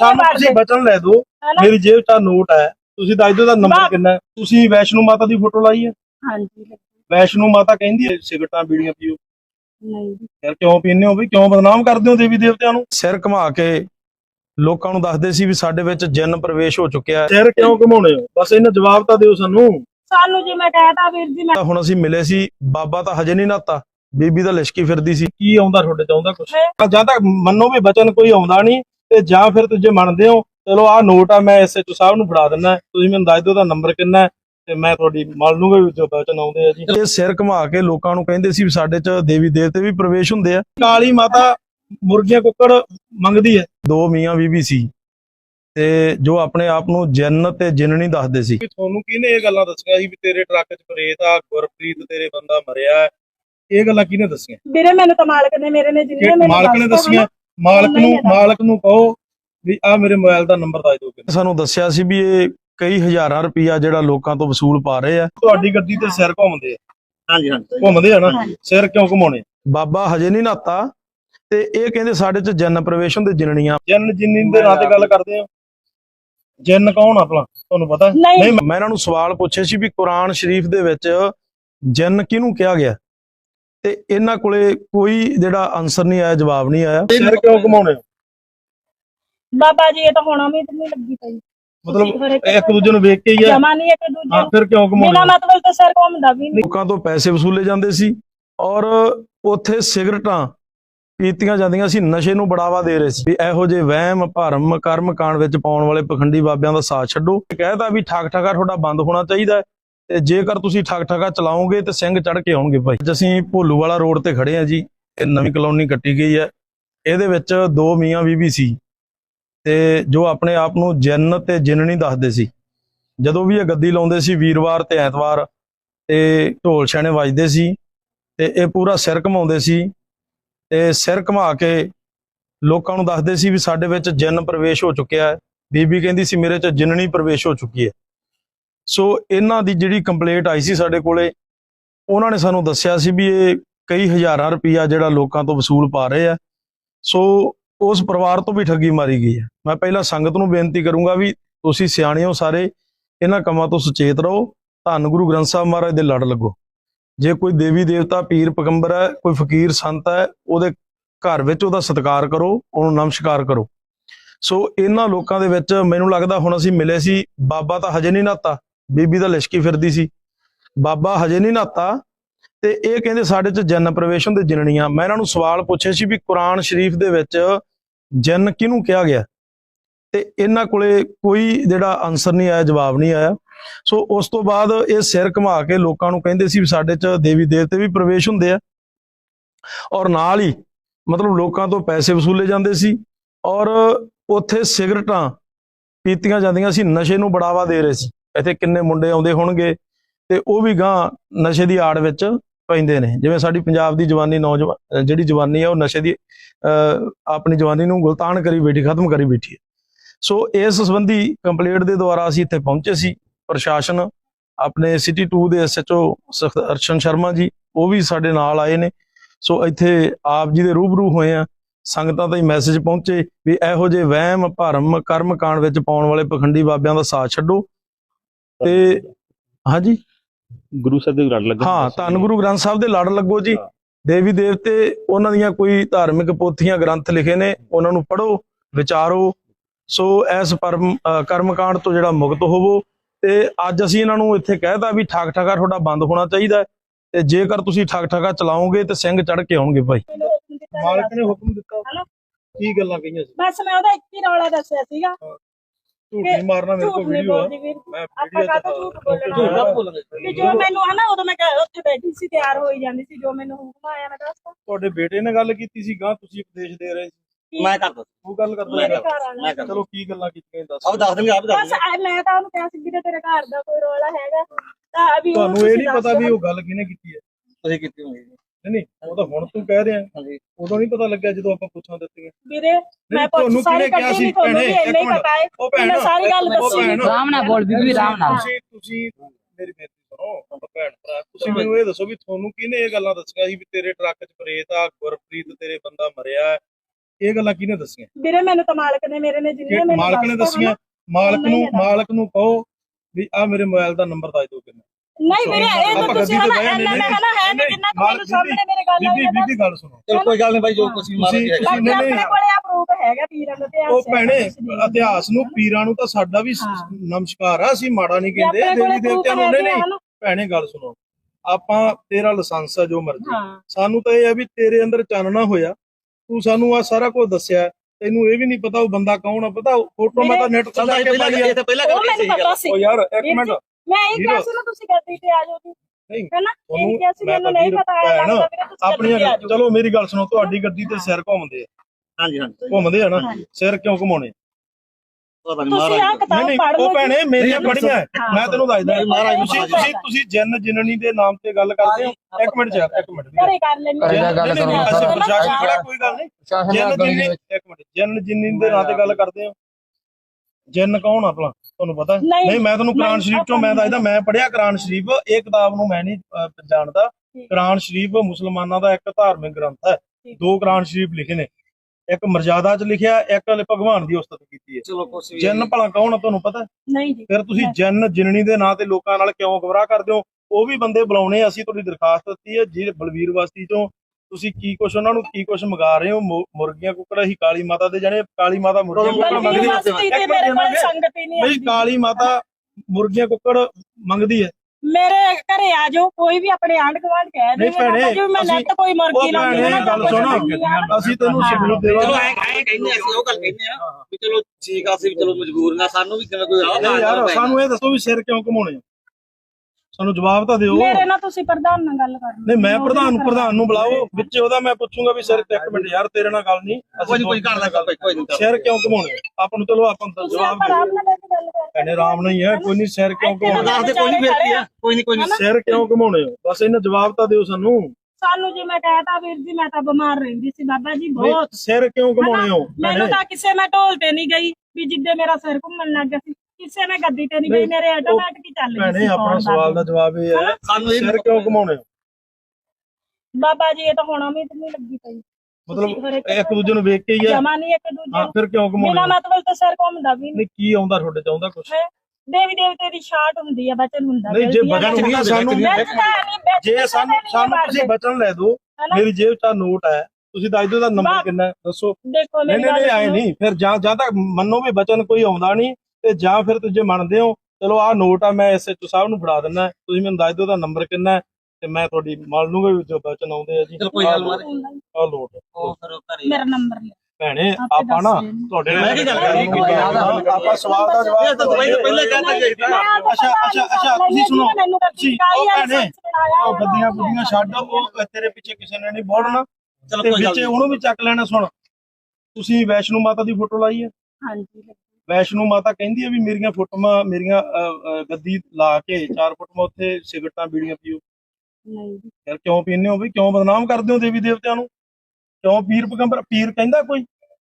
ਸਾਨੂੰ ਤੁਸੀਂ ਬਚਨ ਲੈ ਦਿਓ। ਹੈਨਾ? ਮੇਰੀ ਜੇਬ 'ਚ ਆਹ ਨੋਟ ਹੈ। ਤੁਸੀਂ ਦੱਸ ਦਿਓ ਦਾ ਨੰਬਰ ਕਿੰਨਾ ਹੈ। ਤੁਸੀਂ ਵੈਸ਼ਨੂ ਮਾਤਾ ਦੀ ਫੋਟੋ ਲਾਈ ਹੈ? ਹਾਂਜੀ ਲੱਗੀ। ਵੈਸ਼ਨੂ ਮਾਤਾ ਕਹਿੰਦੀ ਹੈ ਸਿਗਰਟਾਂ ਬੀੜੀਆਂ ਪੀਓ। ਨਹੀਂ। ਜੀ। ਯਾਰ ਕਿਉਂ ਪੀਂਦੇ ਹੋ ਵੀ ਕਿਉਂ ਬਦਨਾਮ ਕਰਦੇ ਹੋ ਦੇਵੀ ਦੇਵਤਿਆਂ ਨੂੰ? ਸਿਰ ਘੁਮਾ ਕੇ ਲੋਕਾਂ ਨੂੰ ਦੱਸਦੇ ਸੀ ਵੀ ਸਾਡੇ ਵਿੱਚ ਜਿੰਨ ਪ੍ਰਵੇਸ਼ ਹੋ ਚੁੱਕਿਆ ਹੈ। ਸਿਰ ਕਿਉਂ ਘੁਮਾਉਣੇ ਹੋ? ਬਸ ਇਹਨਾਂ ਜਵਾਬ ਤਾਂ ਦਿਓ ਸਾਨੂੰ। ਸਾਨੂੰ ਜੀ ਮੈਂ ਕਹਿਤਾ ਵੀਰ ਜੀ ਮੈਂ ਤਾਂ ਹੁਣ ਅਸੀਂ ਮਿਲੇ ਸੀ ਬਾਬਾ ਤਾਂ ਹਜੇ ਨਹੀਂ ਨਾਤਾ। ਬੀਬੀ ਤਾਂ ਲਿਸ਼ਕੀ ਫਿਰਦੀ ਸੀ। ਕੀ ਆਉਂਦਾ ਤੁਹਾਡੇ ਚ ਆਉਂਦਾ ਕੁਝ ਜਾਂ ਤਾਂ ਮੰਨੋ ਵੀ ਬਚਨ ਕੋਈ ਆਉਂਦਾ ਨਹੀਂ। ਤੇ ਜਾਂ ਫਿਰ ਤੁਸੀਂ ਮੰਨਦੇ ਹੋ ਚਲੋ ਆਹ ਨੋਟ ਆ ਮੈਂ ਐਸਐਚਓ ਸਾਹਿਬ ਨੂੰ ਫੜਾ ਦਿੰਦਾ ਤੁਸੀਂ ਮੈਨੂੰ ਦੱਸ ਦਿਓ ਦਾ ਨੰਬਰ ਕਿੰਨਾ ਹੈ ਤੇ ਮੈਂ ਤੁਹਾਡੀ ਮੰਨ ਲੂੰਗਾ ਵੀ ਜੋ ਬਚਨ ਆਉਂਦੇ ਆ ਜੀ। ਇਹ ਸਿਰ ਘੁਮਾ ਕੇ ਲੋਕਾਂ ਨੂੰ ਕਹਿੰਦੇ ਸੀ ਵੀ ਸਾਡੇ ਚ ਦੇਵੀ ਦੇਵਤੇ ਵੀ ਪ੍ਰਵੇਸ਼ ਹੁੰਦੇ ਆ। ਕਾਲੀ ਮਾਤਾ ਮੁਰਗੀਆਂ ਕੁੱਕੜ ਮੰਗਦੀ ਹੈ। ਦੋ ਮੀਆਂ ਬੀਬੀ ਸੀ। ਤੇ ਜੋ ਆਪਣੇ ਆਪ ਨੂੰ ਜਿੰਨ ਤੇ ਜਿੰਨਣੀ ਦੱਸਦੇ ਸੀ। ਤੁਹਾਨੂੰ ਕਿਹਨੇ ਇਹ ਗੱਲਾਂ ਦੱਸੀਆਂ ਸੀ ਵੀ ਤੇਰੇ ਟਰੱਕ 'ਚ ਪ੍ਰੇਤ ਆ ਗੁਰਪ੍ਰੀਤ ਤੇਰੇ ਬੰਦਾ ਮਰਿਆ? ਇਹ ਗੱਲਾਂ ਕਿਹਨੇ ਦੱਸੀਆਂ? ਵੀਰੇ ਮੈਨੂੰ ਤਾਂ ਮਾਲਕ ਨੇ ਮੇਰੇ ਨੇ ਜਿੰਨੇ ਮੈਨੂੰ ਮਾਲਕ ਨੇ ਦੱਸੀਆਂ? ਮਾਲਕ ਨੂੰ। ਮਾਲਕ ਨੂੰ ਕਹੋ ਵੀ ਆ ਮੇਰੇ ਮੋਬਾਈਲ ਦਾ ਨੰਬਰ ਦੱਸ ਦਿਓ ਸਾਨੂੰ ਦੱਸਿਆ ਸੀ ਵੀ ਇਹ ਕਈ ਹਜ਼ਾਰਾਂ ਰੁਪਈਆ ਜਿਹੜਾ ਲੋਕਾਂ ਤੋਂ ਵਸੂਲ ਪਾ ਰਹੇ ਆ। ਤੁਹਾਡੀ ਗੱਡੀ ਤੇ ਸਿਰ ਘੁੰਮਦੇ ਆ। ਹਾਂਜੀ ਹਾਂਜੀ। ਘੁੰਮਦੇ ਆ ਨਾ। ਸਿਰ ਕਿਉਂ ਘੁਮਾਉਣੇ? ਬਾਬਾ ਹਜੇ ਨਹੀਂ ਨਾਤਾ ਤੇ ਇਹ ਕਹਿੰਦੇ ਸਾਡੇ ਚ ਜਨ ਪ੍ਰਵੇਸ਼ ਹੁੰਦੇ ਜਿੰਨਣੀਆਂ ਜਨ ਜਿੰਨੀ ਦੇ ਨਾਂ ਤੇ ਗੱਲ ਕਰਦੇ ਆ। ਜਿੰਨ ਕੌਣ ਆ ਭਲਾ? ਤੁਹਾਨੂੰ ਪਤਾ? ਨਹੀਂ। ਮੈਂ ਇਹਨਾਂ ਨੂੰ ਸਵਾਲ ਪੁੱਛੇ ਸੀ ਵੀ ਕੁਰਾਨ ਸ਼ਰੀਫ ਦੇ ਵਿੱਚ ਜਿੰਨ ਕਿਹਨੂੰ ਕਿਹਾ ਗਿਆ? ਤੇ ਇਹਨਾਂ ਕੋਲੇ ਕੋਈ ਜਿਹੜਾ ਆਨਸਰ ਨਹੀਂ ਆਇਆ ਜਵਾਬ ਨਹੀਂ ਆਇਆ। ਸਿਰ ਕਿਉਂ ਘੁਮਾਉਣੇ ਹੋ? ਬਾਬਾ ਜੀ ਇਹ ਤਾਂ ਹੁਣ ਉਮੀਦ ਨਹੀਂ ਲੱਗੀ ਪਈ। ਮਤਲਬ ਇੱਕ ਦੂਜੇ ਨੂੰ ਵੇਖ ਕੇ ਹੀ ਆ। ਜਮਾ ਨਹੀਂ ਇੱਕ ਦੂਜੇ ਹਾਂ ਨੂੰ। ਫਿਰ ਕਿਉਂ ਘੁਮਾਉਣੇ ਹੋ? ਮਤਲਬ ਤੋਂ ਸਰ ਘੁੰਮਦਾ ਵੀ ਨਹੀਂ। ਲੋਕਾਂ ਤੋਂ ਪੈਸੇ ਵਸੂਲੇ ਜਾਂਦੇ ਸੀ ਔਰ ਉੱਥੇ ਸਿਗਰਟਾਂ ਪੀਤੀਆਂ ਜਾਂਦੀਆਂ ਸੀ ਨਸ਼ੇ ਨੂੰ ਬੜਾਵਾ ਦੇ ਰਹੇ ਸੀ। ਵੀ ਇਹੋ ਜਿਹੇ ਵਹਿਮ ਭਰਮ ਕਰਮ ਕਾਂਡ ਵਿੱਚ ਪਾਉਣ ਵਾਲੇ ਪਖੰਡੀ ਬਾਬਿਆਂ ਦਾ ਸਾਥ ਛੱਡੋ। ਕਹਿਦਾ ਵੀ ਠੱਗ ਠਗਾ ਤੁਹਾਡਾ ਬੰਦ ਹੋਣਾ ਚਾਹੀਦਾ ਹੈ। ਤੇ ਜੇਕਰ ਤੁਸੀਂ ਠੱਗ ਠਗਾ ਚਲਾਓਗੇ ਤੇ ਸਿੰਘ ਚੜ ਕੇ ਆਉਣਗੇ ਭਾਈ। ਅੱਜ ਅਸੀਂ ਭੋਲੂ ਵਾਲਾ ਰੋਡ ਤੇ ਖੜੇ ਆ ਜੀ, ਇਹ ਨਵੀਂ ਕਲੋਨੀ ਕੱਟੀ ਗਈ ਹੈ। ਇਹਦੇ ਵਿੱਚ ਦੋ ਮੀਆਂ ਬੀਬੀ ਸੀ ਤੇ ਜੋ ਆਪਣੇ ਆਪ ਨੂੰ ਜਿੰਨ ਤੇ ਜਿੰਨਣੀ ਦੱਸਦੇ ਸੀ। ਜਦੋਂ ਵੀ ਇਹ ਗੱਦੀ ਲਾਉਂਦੇ ਸੀ, ਵੀਰਵਾਰ ਤੇ ਐਤਵਾਰ ਤੇ ਢੋਲ ਛਾਣੇ ਵੱਜਦੇ ਸੀ ਤੇ ਇਹ ਪੂਰਾ ਸਿਰ ਘਮਾਉਂਦੇ ਸੀ ਤੇ ਸਿਰ ਘਮਾ ਕੇ ਲੋਕਾਂ ਨੂੰ ਦੱਸਦੇ ਸੀ ਵੀ ਸਾਡੇ ਵਿੱਚ ਜਿੰਨ ਪ੍ਰਵੇਸ਼ ਹੋ ਚੁੱਕਿਆ ਹੈ। ਬੀਬੀ ਕਹਿੰਦੀ ਸੀ, ਮੇਰੇ 'ਚ ਜਿੰਨਣੀ ਪ੍ਰਵੇਸ਼ ਹੋ ਚੁੱਕੀ ਹੈ। ਸੋ ਇਹਨਾਂ ਦੀ ਜਿਹੜੀ ਕੰਪਲੇਂਟ ਆਈ ਸੀ ਸਾਡੇ ਕੋਲੇ, ਉਹਨਾਂ ਨੇ ਸਾਨੂੰ ਦੱਸਿਆ ਸੀ ਵੀ ਇਹ ਕਈ ਹਜ਼ਾਰਾਂ ਰੁਪਈਆ ਜਿਹੜਾ ਲੋਕਾਂ ਤੋਂ ਵਸੂਲ ਪਾ ਰਹੇ ਆ। ਸੋ ਉਸ ਪਰਿਵਾਰ ਤੋਂ ਵੀ ਠੱਗੀ ਮਾਰੀ ਗਈ ਹੈ ਮੈਂ ਪਹਿਲਾਂ ਸੰਗਤ ਨੂੰ ਬੇਨਤੀ ਕਰੂੰਗਾ ਵੀ ਤੁਸੀਂ ਸਿਆਣੇ ਹੋ ਸਾਰੇ, ਇਹਨਾਂ ਕੰਮਾਂ ਤੋਂ ਸੁਚੇਤ ਰਹੋ। ਧੰਨ ਗੁਰੂ ਗ੍ਰੰਥ ਸਾਹਿਬ ਮਹਾਰਾਜ ਦੇ ਲੜ ਲੱਗੋ। ਜੇ ਕੋਈ ਦੇਵੀ ਦੇਵਤਾ, ਪੀਰ ਪਗੰਬਰ ਹੈ, ਕੋਈ ਫਕੀਰ ਸੰਤ ਹੈ, ਉਹਦੇ ਘਰ ਵਿੱਚ ਉਹਦਾ ਸਤਿਕਾਰ ਕਰੋ, ਉਹਨੂੰ ਨਮਸਕਾਰ ਕਰੋ। ਸੋ ਇਹਨਾਂ ਲੋਕਾਂ ਦੇ ਵਿੱਚ ਮੈਨੂੰ ਲੱਗਦਾ ਹੁਣ ਅਸੀਂ ਮਿਲੇ ਸੀ, ਬਾਬਾ ਤਾਂ ਹਜੇ ਨਹੀਂ ਨਾਤਾ। ਬੀਬੀ ਤਾਂ ਲਿਸ਼ਕੀ ਫਿਰਦੀ ਸੀ। ਬਾਬਾ ਹਜੇ ਨਹੀਂ ਨਾਤਾ ਤੇ ਇਹ ਕਹਿੰਦੇ ਸਾਡੇ ਚ ਜਨ ਪ੍ਰਵੇਸ਼ ਹੁੰਦੇ ਜਿੰਨਣੀਆਂ ਮੈਂ ਇਹਨਾਂ ਨੂੰ ਸਵਾਲ ਪੁੱਛੇ ਸੀ ਵੀ ਕੁਰਾਨ ਸ਼ਰੀਫ ਦੇ ਵਿੱਚ ਜਨ ਕਿਹਨੂੰ ਕਿਹਾ ਗਿਆ? ਤੇ ਇਹਨਾਂ ਕੋਲੇ ਕੋਈ ਜਿਹੜਾ ਆਨਸਰ ਨਹੀਂ ਆਇਆ, ਜਵਾਬ ਨਹੀਂ ਆਇਆ। ਸੋ ਉਸ ਤੋਂ ਬਾਅਦ ਇਹ ਸਿਰ ਘੁਮਾ ਕੇ ਲੋਕਾਂ ਨੂੰ ਕਹਿੰਦੇ ਸੀ ਵੀ ਸਾਡੇ ਚ ਦੇਵੀ ਦੇਵਤੇ ਵੀ ਪ੍ਰਵੇਸ਼ ਹੁੰਦੇ ਆ। ਔਰ ਨਾਲ ਹੀ ਮਤਲਬ ਲੋਕਾਂ ਤੋਂ ਪੈਸੇ ਵਸੂਲੇ ਜਾਂਦੇ ਸੀ ਔਰ ਉੱਥੇ ਸਿਗਰਟਾਂ ਪੀਤੀਆਂ ਜਾਂਦੀਆਂ ਸੀ, ਨਸ਼ੇ ਨੂੰ ਬੜਾਵਾ ਦੇ ਰਹੇ ਸੀ। ਇੱਥੇ ਕਿੰਨੇ ਮੁੰਡੇ ਆਉਂਦੇ ਹੋਣਗੇ ਤੇ ਉਹ ਵੀ ਗਾਂ ਨਸ਼ੇ ਦੀ ਆੜ ਵਿੱਚ ਪੈਂਦੇ ਨੇ। ਜਿਵੇਂ ਸਾਡੀ ਪੰਜਾਬ ਦੀ ਜਵਾਨੀ ਨੌਜਵਾਨ ਜਿਹੜੀ ਜਵਾਨੀ ਹੈ ਉਹ ਨਸ਼ੇ ਦੀ ਅਹ, ਆਪਣੀ ਜਵਾਨੀ ਨੂੰ ਗੁਲਤਾਨ ਕਰੀ ਬੈਠੀ ਖਤਮ ਕਰੀ ਬੈਠੀ ਹੈ। ਸੋ ਇਸ ਸੰਬੰਧੀ ਕੰਪਲੇਂਟ ਦੇ ਦੁਆਰਾ ਅਸੀਂ ਇੱਥੇ ਪਹੁੰਚੇ ਸੀ। ਪ੍ਰਸ਼ਾਸਨ ਆਪਣੇ ਸਿਟੀ 2 ਦੇ ਐਸਐਚਓ ਅਰਸ਼ਨ ਸ਼ਰਮਾ ਜੀ ਉਹ ਵੀ ਸਾਡੇ ਨਾਲ ਆਏ ਨੇ। ਸੋ ਇੱਥੇ ਆਪ ਜੀ ਦੇ ਰੂਬਰੂ ਹੋਏ ਆ। ਸੰਗਤਾਂ ਤਾਈਂ ਮੈਸੇਜ ਪਹੁੰਚੇ ਵੀ ਇਹੋ ਜਿਹੇ ਵਹਿਮ ਭਰਮ ਕਰਮ ਕਾਂਡ ਵਿੱਚ ਪਾਉਣ ਵਾਲੇ ਪਖੰਡੀ ਬਾਬਿਆਂ ਦਾ ਸਾਥ ਛੱਡੋ। ਤੇ ਹਾਂਜੀ? ਗੁਰੂ ਸਾਹਿਬ ਦੇ ਲੜ ਲੱਗਾ ਹਾਂ ਧੰਨ ਗੁਰੂ ਗ੍ਰੰਥ ਸਾਹਿਬ ਦੇ ਲੜ ਲੱਗੋ ਜੀ। ਦੇਵੀ ਦੇਵਤੇ ਉਹਨਾਂ ਦੀਆਂ ਕੋਈ ਧਾਰਮਿਕ ਪੋਥੀਆਂ ਗ੍ਰੰਥ ਲਿਖੇ ਨੇ ਉਹਨਾਂ ਨੂੰ ਪੜ੍ਹੋ ਵਿਚਾਰੋ। ਸੋ ਇਸ ਪਰਮ ਕਰਮਕਾਂਡ ਤੋਂ ਜਿਹੜਾ ਮੁਕਤ ਹੋਵੋ। ਤੇ ਅੱਜ ਅਸੀਂ ਇਹਨਾਂ ਨੂੰ ਇੱਥੇ ਕਹਿਤਾ ਵੀ ਠੱਗ ਠਗਾ ਤੁਹਾਡਾ ਬੰਦ ਹੋਣਾ ਚਾਹੀਦਾ ਤੇ ਜੇਕਰ ਤੁਸੀਂ ਠੱਗ ਠਗਾ ਚਲਾਓਗੇ ਤੇ ਸਿੰਘ ਚੜ ਕੇ ਆਉਣਗੇ ਭਾਈ। ਮਾਲਕ ਨੇ ਹੁਕਮ ਦਿੱਤਾ। ਕੀ ਗੱਲਾਂ ਕਹੀਆਂ ਸੀ? ਬਸ ਮੈਂ ਉਹਦਾ ਇੱਕ ਹੀ ਰੌਲਾ ਦੱਸਿਆ ਸੀਗਾ। ਝੂਠ ਨਹੀਂ ਮਾਰਨਾ ਮੇਰੇ ਕੋਲ ਵੀਡੀਓ ਆ। ਮੈਂ ਆਪਾਂ ਕਾਹਤੋਂ ਝੂਠ ਬੋਲਣਾ? ਝੂਠ ਨਾ ਬੋਲਣਾ ਵੀ ਜੋ ਮੈਨੂੰ ਹਨਾ ਉਦੋਂ ਮੈਂ ਕ- ਉੱਥੇ ਬੈਠੀ ਸੀ ਤਿਆਰ ਹੋਈ ਜਾਂਦੀ ਸੀ ਜੋ ਮੈਨੂੰ ਹੁਕਮ ਆਇਆ ਮੈਂ ਦੱਸਦਾ ਤੁਹਾਡੇ ਬੇਟੇ ਨੇ ਗੱਲ ਕੀਤੀ ਸੀ ਗਾਂ ਤੁਸੀਂ ਉਪਦੇਸ਼ ਦੇ ਰਹੇ ਸੀ। ਮੈਂ ਕਰਦਾ। ਉਹ ਗੱਲ ਕਰਦੇ ਮੇਰੇ ਘਰ ਮੈਂ ਕਰਦਾ। ਚਲੋ ਕੀ ਗੱਲਾਂ ਕੀਤੀਆਂ ਦੱਸ। ਆਪ ਦੱਸ ਦਿੰਗੇ ਆਪ ਦੱਸ ਬਸ ਮੈਂ ਤਾਂ ਉਹਨੂੰ ਕਿਹਾ ਸੀ ਵੀਰੇ ਤੇਰੇ ਘਰ ਦਾ ਕੋਈ ਰੌਲਾ ਹੈਗਾ ਤਾਂ ਵੀ ਉਹਨੂੰ ਤੁਹਾਨੂੰ ਇਹ ਤੁਸੀਂ ਨਹੀਂ ਦੱਸ ਪਤਾ ਵੀ। ਉਹ ਗੱਲ ਕਿਹਨੇ ਕੀਤੀ ਹੈ। ਤੁਸੀਂ ਕੀਤੀ ਹੋਣੀ। ਨਹੀਂ ਨਹੀਂ ਉਹ ਤਾਂ ਹੁਣ ਤੂੰ ਕਹਿ ਰਿਹਾ। ਹਾਂਜੀ। ਉਦੋਂ ਨਹੀਂ ਪਤਾ ਲੱਗਿਆ ਜਦੋਂ ਆਪਾਂ ਪੁੱਛਾਂ ਦਿੱਤੀਆਂ। ਵੀਰੇ ਮੈਂ ਪੁੱਛ ਤੁਹਾਨੂੰ ਸਾਰੀ ਕੱਢੀ ਸੀ? ਨਹੀਂ ਤੁਹਾਨੂੰ ਵੀ ਇੰਨਾ ਹੀ ਪਤਾ ਹੈ। ਉਹ ਭੈਣ ਸਾਰੀ ਗੱਲ ਦੱਸੀ ਰਾਮ ਨਾਲ ਬੋਲ ਬੀਬੀ ਰਾਮ ਨਾਲ। ਤੁਸੀਂ ਤੁਸੀਂ ਮੇਰੀ ਬੇਨਤੀ ਸੁਣੋ ਭੈਣ ਭਰਾ ਤੁਸੀਂ ਮੈਨੂੰ ਇਹ ਦੱਸੋ ਵੀ ਤੁਹਾਨੂੰ ਕਿਹਨੇ ਇਹ ਗੱਲਾਂ ਦੱਸੀਆਂ ਸੀ ਵੀ ਤੇਰੇ ਟਰੱਕ 'ਚ ਪ੍ਰੇਤ ਆ ਗੁਰਪ੍ਰੀਤ ਤੇਰੇ ਬੰਦਾ ਮਰਿਆ ਹੈ? ਇਹ ਗੱਲਾਂ ਕਿਹਨੇ ਦੱਸੀਆਂ? ਵੀਰੇ ਮੈਨੂੰ ਤਾਂ ਮਾਲਕ ਨੇ ਮੇਰੇ ਨੇ ਜਿੰਨੇ ਮੈਨੂੰ ਮਾਲਕ ਨੇ ਦੱਸੀਆਂ? ਮਾਲਕ ਨੂੰ। ਮਾਲਕ ਨੂੰ ਕਹੋ ਵੀ ਆ ਮੇਰੇ ਮੋਬਾਈਲ ਦਾ ਨੰਬਰ ਦੱਸ ਦਿਓ ਕਿੰਨਾ। ਨਹੀਂ ਵੀਰੇ ਇਹ ਤਾਂ ਤੁਸੀਂ ਇੰਨਾ ਜਾਂਦੇ ਮੈਂ ਹਨਾ ਹੈ ਨਹੀਂ ਜਿੰਨਾ ਮੈਨੂੰ ਸਾਹਮਣੇ ਮੇਰੇ ਗੱਲ ਬੀਬੀ ਹੋਈ ਬੀਬੀ ਗੱਲ ਸੁਣੋ। ਚਲੋ ਕੋਈ ਗੱਲ ਨਹੀਂ ਬਾਈ ਜੋ ਤੁਸੀਂ ਮਾਰ ਤੁਸੀਂ- ਕੇ ਤੁਸੀਂ- ਬਾਕੀ ਨਹੀਂ, ਆਪਣੇ ਕੋਲੇ ਆ ਪ੍ਰੂਫ ਹੈਗਾ ਪੀਰਾਂ ਦਾ ਤੇ ਉਹ ਭੈਣੇ ਇਤਿਹਾਸ ਨੂੰ ਪੀਰਾਂ ਨੂੰ ਤਾਂ ਸਾਡਾ ਵੀ ਹਾਂ। ਨਮਸਕਾਰ ਆ ਅਸੀਂ ਮਾੜਾ ਨਹੀਂ ਕਹਿੰਦੇ ਆਪਣੇ ਕੋਲੇ ਦੇਵੀ ਦੇਵਤਿਆਂ ਨੂੰ proof ਨਹੀਂ ਹੈਗੇ ਨਹੀਂ। ਆ ਭੈਣੇ ਗੱਲ ਸੁਣੋ। ਆਪਾਂ ਤੇਰਾ ਲਾਇਸੈਂਸ ਆ ਜੋ ਮਰਜ਼ੀ। ਸਾਨੂੰ ਤਾਂ ਇਹ ਵੀ ਤੇਰੇ ਅੰਦਰ ਚਾਨਣਾ ਹੋਇਆ। ਤੂੰ ਸਾਨੂੰ ਆ ਸਾਰਾ ਕੁਝ ਦੱਸਿਆ। ਤੈਨੂੰ ਇਹ ਵੀ ਨਹੀਂ ਪਤਾ ਉਹ ਬੰਦਾ ਕੌਣ ਆ। ਪਤਾ ਫੋਟੋ ਮੈਂ ਤਾਂ ਨੈਟ ਤੋਂ ਚੱਲ ਚੱਕ ਕੇ ਪਹਿਲਾਂ ਪਾਈ ਆ। ਇਹ ਤਾਂ ਪਹਿਲਾਂ ਉਹ ਕਰ ਮੈਨੂੰ ਪਤਾ ਸੀ। ਉਹ ਯਾਰ ਇੱਕ ਮਿੰਟ। ਮੈਂ ਇਹ। ਕਿਹਾ ਸੀ ਨਾ ਤੁਸੀਂ ਗੱਡੀ ਤੇ ਆ ਜਾਓ ਜੀ ਨਹੀਂ ਹੈਨਾ ਇਹ ਤੁਹਾਨੂੰ ਕਿਹਾ ਸੀ ਮੈਂ ਮੈਨੂੰ ਤਾਂ ਨਹੀਂ ਵੀਰ ਪਤਾ ਹੈ ਭੈਣ, ਲੱਗਦਾ ਵੀਰੇ ਤੁਸੀਂ ਆਪਣੀਆਂ ਗੱਡੀ ਤੇ ਆ ਜਾਓ ਚਲੋ ਮੇਰੀ ਗੱਲ ਸੁਣੋ ਤੁਹਾਡੀ ਗੱਡੀ ਤੇ ਸਿਰ ਘੁੰਮਦੇ ਆ। ਹਾਂਜੀ ਹਾਂਜੀ। ਘੁੰਮਦੇ ਆ ਨਾ? ਹਾਂਜੀ। ਸਿਰ ਕਿਉਂ ਘੁਮਾਉਣੇ? ਪਤਾ ਨਹੀਂ ਤੁਸੀਂ ਆ ਮਹਾਰਾਜ ਕਿਤਾਬ ਨਹੀਂ ਪੜ੍ਹ ਨਹੀਂ ਲਓ ਉਹ ਭੈਣੇ ਮੇਰੀਆਂ। ਪੜੀਆਂ। ਮੈਂ ਤੈਨੂੰ ਦੱਸਦਾ। ਤੁਸੀਂ ਤੁਸੀਂ ਤੁਸੀਂ ਜਨ ਜਨਨੀ ਦੇ ਨਾਮ ਤੇ ਗੱਲ ਕਰਦੇ ਹੋ? ਇੱਕ ਮਿੰਟ ਯਾਰ ਇੱਕ ਮਿੰਟ। ਘਰੇ ਕਰ ਲੈਣੀ ਗੱਲ ਨਹੀਂ। ਪ੍ਰਸ਼ਾਸਨ ਨਾਲ ਗਲੀ ਜਿੰਨੀ ਦੇ ਨਾਂ ਤੇ ਗੱਲ ਕਰਦੇ ਹੋ? ਜਨ ਕੌਣ ਆ ਭਲਾ? ਤੁਹਾਨੂੰ ਪਤਾ? ਹੈ? ਨਹੀਂ, ਨਹੀਂ ਮੈਂ ਤੁਹਾਨੂੰ ਕੁਰਾਨ ਸ਼ਰੀਫ ਚੋਂ ਮੈਂ ਦੱਸਦਾ ਮੈਂ ਪੜਿਆ ਕੁਰਾਨ ਸ਼ਰੀਫ ਇਹ ਕਿਤਾਬ ਨੂੰ ਮੈਂ ਨਹੀਂ ਅਹ, ਜਾਣਦਾ। ਕੁਰਾਨ ਸ਼ਰੀਫ ਮੁਸਲਮਾਨਾਂ ਦਾ ਇੱਕ ਧਾਰਮਿਕ ਗ੍ਰੰਥ ਹੈ। ਦੋ ਕੁਰਾਨ ਸ਼ਰੀਫ ਲਿਖੇ ਨੇ। ਇੱਕ ਮਰਜ਼ਾਦਾ ਚ ਲਿਖਿਆ ਇੱਕ ਹਲੇ ਭਗਵਾਨ ਦੀ ਉਸਤਤ ਕੀਤੀ ਹੈ। ਚਲੋ ਕੁਛ ਵੀ ਜਨ ਭਲਾ ਕੌਣ ਆ ਤੁਹਾਨੂੰ ਪਤਾ? ਹੈ? ਨਹੀਂ ਜੀ। ਫਿਰ ਤੁਸੀਂ ਜਨ ਜਿਨਣੀ ਦੇ ਨਾਂ ਤੇ ਲੋਕਾਂ ਨਾਲ ਕਿਉਂ ਗਮਰਾਹ ਕਰਦੇ ਹੋ? ਉਹ ਵੀ ਬੰਦੇ ਬੁਲਾਉਣੇ ਆ, ਅਸੀਂ ਤੁਹਾਡੀ ਦਰਖਾਸਤ ਦਿੱਤੀ ਹੈ ਜੀ ਬਲਵੀਰ ਬਸਤੀ ਚੋਂ। ਤੁਸੀਂ ਕੀ ਕੁਛ ਉਹਨਾਂ ਨੂੰ ਕੀ ਕੁਛ ਮੰਗਾ ਰਹੇ ਹੋ? ਮੁ- ਮੁਰਗੀਆਂ ਕੁੱਕੜ ਅਸੀਂ ਕਾਲੀ ਮਾਤਾ ਦੇ ਜਾਣੇ ਕਾਲੀ ਮਾਤਾ ਮੁਰਗੀਆਂ ਕੁੱਕੜ ਬਲਵੀਰ ਮੰਗਦੀ ਹੈ। ਬਸਤੀ ਯੂਨੀਵਰਸਿਟੀ ਤੇ ਇੱਕ ਮੇਰੇ ਕੋਲ। ਸੰਗਤ ਹੀ ਨਹੀਂ ਨਹੀਂ ਆਉਂਦੀ। ਕਾਲੀ ਮਾਤਾ ਮੁਰਗੀਆਂ ਕੁੱਕੜ ਮੰਗਦੀ ਹੈ। ਮੇਰੇ ਘਰੇ ਆ ਜਾਓ ਕੋਈ ਵੀ ਆਪਣੇ ਆਂਢ ਗੁਆਂਢ ਕਹਿ ਦੇ ਨਹੀਂ ਭੈਣੇ, ਜੀ ਮੈਂ ਅਸੀਂ- ਨੈਟ ਕੋਈ ਉਹ ਮੁਰਗੀ ਲਾਉਂਦੀ ਭੈਣੇ ਹਾਂ ਗੱਲ ਸੁਣੋ। ਅਸੀਂ ਤੈਨੂੰ ਸਬੂਤ ਚਲੋ ਦੇਵਾਂਗੇ ਐ ਐ ਕਹਿੰਦੇ ਅਸੀਂ ਉਹ ਗੱਲ ਕਹਿੰਦੇ ਆ ਵੀ ਚਲੋ ਠੀਕ ਆ ਅਸੀਂ ਵੀ ਚਲੋ ਮਜਬੂਰ ਆ ਸਾਨੂੰ ਵੀ ਕਿਵੇਂ ਕੋਈ ਰਾਹ ਨਹੀਂ ਯਾਰ ਸਾਨੂੰ ਇਹ ਦੱਸੋ ਵੀ ਸਿਰ ਕਿਉਂ ਘਮਾਉਣੇ ਆ? ਸਾਨੂੰ ਜਵਾਬ ਤਾਂ ਦਿਓ। ਮੇਰੇ ਨਾਲ ਤੁਸੀਂ ਪ੍ਰਧਾਨ ਨਾਲ ਗੱਲ ਕਰਨੀ। ਨਹੀਂ ਮੈਂ ਪ੍ਰਧਾਨ ਨੂੰ ਪ੍ਰਧਾਨ ਨੂੰ ਬੁਲਾਓ। ਵਿੱਚ ਉਹਦਾ ਮੈਂ ਪੁੱਛੂੰਗਾ ਵੀ ਸਿਰ ਇੱਕ ਮਿੰਟ ਯਾਰ ਤੇਰੇ ਨਾਲ ਗੱਲ ਨਹੀਂ। ਕੋਈ ਨਹੀਂ ਕੋਈ ਕਰਦਾ ਗੱਲ ਕੋਈ ਨਹੀਂ ਸਿਰ ਕਿਉਂ ਘਮਾਉਣੇ ਆਪਾਂ ਨੂੰ ਚਲੋ ਆਪਾਂ ਨੂੰ ਜਵਾਬ ਦਿਓ ਆਰਾਮ ਨਾਲ ਬੈਠ ਕੇ ਗੱਲ ਕਰ ਕਹਿੰਦੇ ਰਾਮ ਨਹੀਂ ਹੈ ਕੋਈ ਨਹੀਂ ਸਿਰ ਕਿਉਂ ਘਮਾਉਣੇ ਦੱਸ ਦੇ ਕੋਈ ਨਹੀਂ ਫਿਰ ਕੀ ਆ? ਕੋਈ ਨਹੀਂ ਕੋਈ ਨਹੀਂ ਸਿਰ ਕਿਉਂ ਘਮਾਉਣੇ ਹੋ? ਬਸ ਇਹਨਾਂ ਜਵਾਬ ਤਾਂ ਦਿਓ ਸਾਨੂੰ। ਸਾਨੂੰ ਜੀ ਮੈਂ ਕਹਿਤਾ ਵੀਰ ਜੀ ਮੈਂ ਤਾਂ ਬਿਮਾਰ ਰਹਿੰਦੀ ਸੀ ਬਾਬਾ ਜੀ ਬਹੁਤ। ਸਿਰ ਕਿਉਂ ਘਮਾਉਣੇ ਹੋ? ਮੈਨੂੰ ਤਾਂ ਕਿਸੇ ਮੈਂ ਢੋਲ ਤੇ ਨਹੀਂ ਗਈ ਵੀ ਜਿੱਦੇ ਮੇਰਾ ਸਿਰ ਘੁੰਮਣ ਲੱਗ ਗਿਆ ਸੀ। ਕਿਸੇ ਮੈਂ ਗੱਦੀ ਤੇ ਨਹੀਂ ਗਈ ਮੇਰੇ ਆਟੋਮੈਟਿਕ ਹੀ ਚੱਲ ਗਈ ਭੈਣੇ ਸੀ ਆਪਣਾ phone ਸਵਾਲ ਦਾ ਜਵਾਬ ਇਹ ਹੈ ਸਾਨੂੰ ਇਹ ਸਿਰ ਕਿਉਂ ਘਮਾਉਣੇ ਹੋ? ਬਾਬਾ ਜੀ ਇਹ ਤਾਂ ਹੁਣ ਉਮੀਦ ਨਹੀਂ ਲੱਗੀ ਪਈ। ਮਤਲਬ ਇੱਕ ਦੂਜੇ ਨੂੰ ਵੇਖ ਕੇ ਹੀ ਹੈ ਜਮਾ ਨਹੀਂ ਇੱਕ ਦੂਜੇ ਹਾਂ ਨੂੰ। ਫਿਰ ਕਿਉਂ ਘਮਾਉਣੇ ਬਿਨਾ ਹੋ? ਮਤਲਬ ਤਾਂ ਸਿਰ ਘੁੰਮਦਾ ਵੀ ਨਹੀਂ ਨਹੀਂ। ਕੀ ਆਉਂਦਾ ਤੁਹਾਡੇ ਚ ਆਉਂਦਾ ਹੈ? ਦੇਵੀ ਦੇਵਤੇ ਦੀ ਛਾਟ ਹੁੰਦੀ ਆ ਬਚਨ ਹੁੰਦਾ ਨਹੀਂ ਜੇ ਆ। ਬਚਨ ਹੁੰਦਾ ਸਾਨੂੰ ਤਾਂ ਜੇ ਤਾਂ ਸਾਨੂੰ ਸਾਨੂੰ। ਤੁਸੀਂ ਬਚਨ ਲੈ ਦਿਓ ਹਨਾ? ਮੇਰੀ ਜੇਬ 'ਚ ਨੋਟ ਹੈ। ਤੁਸੀਂ ਦੱਸ ਦਿਓ ਦਾ ਨੰਬਰ। ਕਿੰਨਾ ਹੈ ਦੱਸੋ। ਦੇਖੋ ਨਹੀਂ ਮੇਰੀ ਨਹੀਂ ਗੱਲ ਨਹੀਂ ਆਏ ਸੁਣੋ। ਨਹੀਂ ਫਿਰ ਜਾਂ ਜਾਂ ਤੱਕ ਮੰਨੋ ਵੀ ਬਚਨ ਕੋਈ ਆਉਂਦਾ ਨਹੀਂ। ਤੇ ਜਾਂ ਫਿਰ ਤੁਸੀਂ ਮੰਨਦੇ ਹੋ ਚਲੋ ਆਹ ਨੋਟ ਆ ਮੈਂ ਐਸਐਚਓ ਸਾਹਿਬ ਨੂੰ ਫੜਾ ਦਿੰਦਾ ਤੁਸੀਂ ਮੈਨੂੰ ਦੱਸ ਦਿਓ ਦਾ ਨੰਬਰ ਕਿੰਨਾ ਹੈ ਤੇ ਮੈਂ ਤੁਹਾਡੀ ਮੰਨ ਲੂੰਗਾ ਵੀ ਜੋ ਬਚਨ ਆਉਂਦੇ ਆ ਜੀ। ਚਲੋ ਕੋਈ ਗੱਲ ਨਹੀਂ। ਆਹ ਨੋਟ ਉਹ ਫਿਰ ਉਹ ਘਰੇ ਮੇਰਾ ਨੰਬਰ ਲਿਆ ਭੈਣੇ ਆਪੇ ਨਾ। ਤੁਹਾਡੇ ਮੈਂ ਕੀ ਗੱਲ ਕਰੀ? ਆਪਾਂ ਸਵਾਲ ਦਾ ਇਹ ਜਵਾਬ ਤਾਂ ਪਹਿਲਾਂ ਪਹਿਲਾਂ ਕਹਿੰਦਾ ਜੀ ਅੱਛਾ ਅੱਛਾ ਅੱਛਾ ਤੁਸੀਂ ਸੁਣੋ। ਤੁਸੀਂ ਉਹ ਭੈਣੇ ਉਹ ਗੱਡੀਆਂ ਗੁੱਡੀਆਂ ਛੱਡ ਉਹ ਤੇਰੇ ਪਿੱਛੇ ਕਿਸੇ ਨੇ ਨਹੀਂ ਬੋੜਨਾ ਚਲੋ ਤੇ ਕੋਈ ਗੱਲ ਵਿੱਚੇ ਉਹਨੂੰ ਵੀ ਚੱਕ ਲੈਣਾ ਸੁਣ। ਤੁਸੀਂ ਵੈਸ਼ਨੂ ਮਾਤਾ ਦੀ ਫੋਟੋ ਲਾਈ ਹੈ? ਹਾਂਜੀ ਵੈਸ਼ਨੂ ਮਾਤਾ ਕਹਿੰਦੀ ਹੈ ਵੀ ਮੇਰੀਆਂ ਫੋਟੋਆਂ ਮੇਰੀਆਂ ਗੱਦੀ ਲਾ ਕੇ ਚਾਰ ਫੋਟੋਆਂ ਉੱਥੇ ਸਿਗਰਟਾਂ ਬੀੜੀਆਂ ਪੀਓ। ਨਹੀਂ ਜੀ। ਯਾਰ ਕਿਉਂ ਪੀਂਦੇ ਹੋ ਵੀ? ਕਿਉਂ ਬਦਨਾਮ ਕਰਦੇ ਹੋ ਦੇਵੀ ਦੇਵਤਿਆਂ ਨੂੰ? ਕਿਉਂ ਪੀਰ ਪਗੰਬਰ ਪੀਰ ਕਹਿੰਦਾ ਕੋਈ?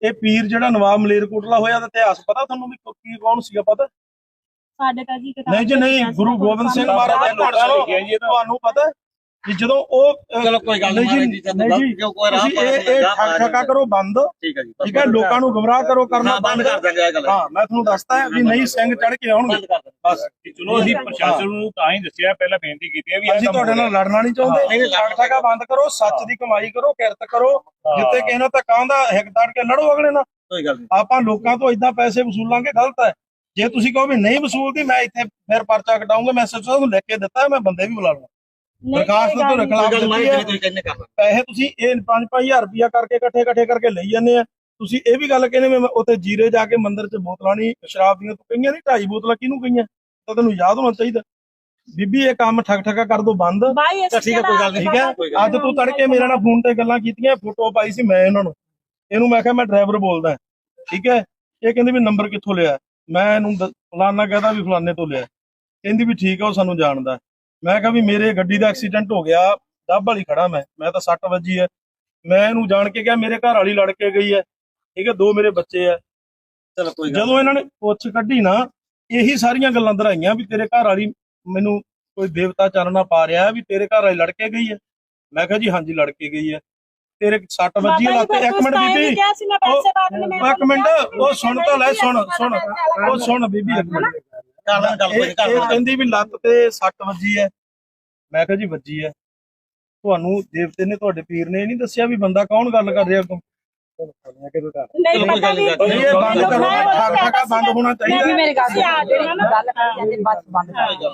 ਇਹ ਪੀਰ ਜਿਹੜਾ ਨਵਾਬ ਮਲੇਰਕੋਟਲਾ ਹੋਇਆ ਦਾ ਇਤਿਹਾਸ ਪਤਾ ਤੁਹਾਨੂੰ ਵੀ ਕੀ ਕੌਣ ਸੀਗਾ ਪਤਾ? ਸਾਡੇ ਤਾਂ ਜੀ ਕਿਤਾਬ ਨਹੀਂ ਜੀ ਨਹੀਂ ਗੁਰੂ ਗੋਬਿੰਦ ਸਿੰਘ ਮਹਾਰਾਜ ਦੇ ਲੋਕਾਂ ਨੂੰ ਤੁਹਾਨੂੰ ਪਤਾ ਵੀ ਜਦੋਂ ਉਹ ਚਲੋ ਕੋਈ ਗੱਲ ਨਹੀਂ ਜੀ, ਜੀ ਨਹੀਂ ਕੋਈ ਰਾਹ ਇਹ ਇਹ ਠੱਗ ਠੱਗਾ ਕਰੋ ਬੰਦ ਠੀਕ ਹੈ ਜੀ ਠੀਕ ਹੈ ਲੋਕਾਂ ਨੂੰ ਗਮਰਾਹ ਕਰੋ ਕਰਨਾ ਬੰਦ ਕਰ ਦਾਂਗੇ ਇਹ ਗੱਲ। ਹਾਂ ਮੈਂ ਤੁਹਾਨੂੰ ਦੱਸਦਾ ਵੀ ਨਹੀਂ ਸਿੰਘ ਚੜ ਕੇ ਆਉਣਗੇ। ਬਸ। ਚਲੋ ਅਸੀਂ ਪ੍ਰਸ਼ਾਸਨ ਨੂੰ ਤਾਂ ਹੀ ਦੱਸਿਆ ਪਹਿਲਾਂ ਬੇਨਤੀ ਕੀਤੀ ਹੈ ਵੀ ਅਸੀਂ ਤੁਹਾਡੇ ਨਾਲ ਲੜਨਾ ਨਹੀਂ ਚਾਹੁੰਦੇ। ਨਹੀਂ, ਠੱਗ ਠੱਗਾ ਬੰਦ ਕਰੋ ਸੱਚ ਦੀ ਕਮਾਈ ਕਰੋ ਕਿਰਤ ਕਰੋ ਜਿੱਤੇ ਕਿਸੇ ਨਾਲ ਧੱਕਾ ਹੁੰਦਾ ਹਿੱਕ ਤੜ ਕੇ ਲੜੋ ਅਗਲੇ ਨਾਲ। ਕੋਈ ਗੱਲ ਨਹੀਂ ਆਪਾਂ ਲੋਕਾਂ ਤੋਂ ਇਦਾਂ ਪੈਸੇ ਵਸੂਲਾਂਗੇ ਗਲਤ ਹੈ। ਜੇ ਤੁਸੀਂ ਕਹੋ ਵੀ ਨਹੀਂ ਵਸੂਲਦੀ ਮੈਂ ਇੱਥੇ ਫਿਰ ਪਰਚਾ ਕਟਾਉਂਗਾ ਮੈਂ ਸੱਚਾ ਨੂੰ ਲਿਖ ਕੇ ਦਿੱਤਾ ਮੈਂ ਬੰਦੇ ਵੀ ਬੁਲਾ ਲਵਾਂ। ਦਰਖਾਸਤ ਤੁਹਾਡੇ ਕੋਈ ਖਿਲਾਫ ਗੱਲ ਤੁਸੀਂ ਕਹਿੰਦੇ ਕਰ ਦਾਂਗੇ ਪੈਸੇ ਤੁਸੀਂ ਇਹ 5-5000 ਰੁਪਇਆ ਕਰਕੇ ਇਕੱਠੇ ਇਕੱਠੇ ਕਰਕੇ ਲਈ ਜਾਂਦੇ ਆ। ਤੁਸੀਂ ਇਹ ਵੀ ਗੱਲ ਕਹਿੰਦੇ ਮੈਂ ਉੱਥੇ ਜੀਰੇ ਜਾ ਕੇ ਮੰਦਿਰ 'ਚ ਬੋਤਲਾਂ ਨਹੀਂ ਸ਼ਰਾਬ ਦੀਆਂ ਤੂੰ ਕਈਆਂ ਨਹੀਂ ਢਾਈ ਬੋਤਲਾਂ ਕਿਹਨੂੰ ਕਈਆਂ ਤਾਂ ਤੈਨੂੰ ਯਾਦ ਹੋਣਾ ਚਾਹੀਦਾ। ਬੀਬੀ ਇਹ ਕੰਮ ਠੱਗ ਠੱਗਾ ਕਰ ਦੋ ਬੰਦ। ਤਾਂ ਠੀਕ ਹੈ, ਕੋਈ ਗੱਲ ਨਹੀਂ। ਠੀਕ ਹੈ? ਅੱਜ ਤੂੰ ਤੜਕੇ ਮੇਰੇ ਨਾਲ ਫੋਨ ਤੇ ਗੱਲਾਂ ਕੀਤੀਆਂ ਫੋਟੋ ਪਾਈ ਸੀ ਮੈਂ ਇਹਨਾਂ ਨੂੰ। ਇਹਨੂੰ ਮੈਂ ਕਿਹਾ ਮੈਂ ਡਰਾਈਵਰ ਬੋਲਦਾ। ਠੀਕ ਹੈ? ਇਹ ਕਹਿੰਦੇ ਵੀ ਨੰਬਰ ਕਿੱਥੋਂ ਲਿਆ? ਮੈਂ ਇਹਨੂੰ ਫਲਾਨਾ ਕਹਦਾ ਵੀ ਫਲਾਨੇ ਤੋਂ ਲਿਆ। ਕਹਿੰਦੀ ਵੀ ਠੀਕ ਹੈ ਉਹ ਸਾਨੂੰ ਜਾਣਦਾ। ਮੈਂ ਕਿਹਾ ਵੀ ਮੇਰੇ ਗੱਡੀ ਦਾ ਐਕਸੀਡੈਂਟ ਹੋ ਗਿਆ ਡੱਬ ਵਾਲੀ ਖੜਾ ਮੈਂ ਮੈਂ ਤਾਂ 60 ਵੱਜੀ ਹੈ ਮੈਂ ਇਹਨੂੰ ਜਾਣ ਕੇ ਕਿਹਾ ਮੇਰੇ ਘਰ ਵਾਲੀ ਲੜ ਕੇ ਗਈ ਹੈ ਠੀਕ ਹੈ ਦੋ ਮੇਰੇ ਬੱਚੇ ਹੈ ਚਲੋ ਕੋਈ ਗੱਲ ਜਦੋਂ ਇਹਨਾਂ ਨੇ ਪੁੱਛ ਕੱਢੀ ਨਾ ਇਹੀ ਸਾਰੀਆਂ ਗੱਲਾਂ ਦਰਾਈਆਂ ਵੀ ਤੇਰੇ ਘਰ ਵਾਲੀ ਮੈਨੂੰ ਕੋਈ ਦੇਵਤਾ ਚਾਨਣਾ ਪਾ ਰਿਹਾ ਵੀ ਤੇਰੇ ਘਰ ਵਾਲੀ ਲੜ ਕੇ ਗਈ ਹੈ ਮੈਂ ਕਿਹਾ ਜੀ ਹਾਂਜੀ ਲੜ ਕੇ ਗਈ ਹੈ ਤੇਰੇ ਸੱਟ ਵੱਜੀ ਬਾਬਾ ਲੱਤ ਇੱਕ ਮਿੰਟ ਬੀਬੀ। ਵੀ ਕਿਹਾ ਸੀ ਮੈਂ ਪੈਸੇ ਬਾਅਦ ਨਹੀਂ ਮੈਂ ਉਹ ਇੱਕ ਮਿੰਟ ਉਹ ਸੁਣ ਤਾਂ ਲੈ ਸੁਣ ਸੁਣ ਉਹ ਸੁਣ ਬੀਬੀ ਇੱਕ ਮਿੰਟ। ਗੱਲ ਕੋਈ ਕਰ ਇਹ ਕਹਿੰਦੀ ਵੀ ਲੱਤ ਤੇ ਸੱਟ ਵੱਜੀ ਹੈ। ਮੈਂ ਕਿਹਾ ਜੀ ਵੱਜੀ ਹੈ। ਤੁਹਾਨੂੰ ਦੇਵਤੇ ਨੇ ਤੁਹਾਡੇ ਪੀਰ ਨੇ ਇਹ ਨਹੀਂ ਦੱਸਿਆ ਵੀ ਬੰਦਾ ਕੌਣ ਗੱਲ ਕਰ ਰਿਹਾ ਅੱਗੋਂ? ਨਹੀਂ ਪਤਾ ਨਹੀਂ। ਇਹ ਬੰਦ ਕਰੋ ਠਾਕ ਬੰਦ ਹੋਣਾ ਚਾਹੀਦਾ। ਮੇਰੀ ਗੱਲ ਗੱਲ ਕਰੀ ਜਾਂਦੇ ਬਸ ਬੰਦ ਕਰ ਦਿਓ।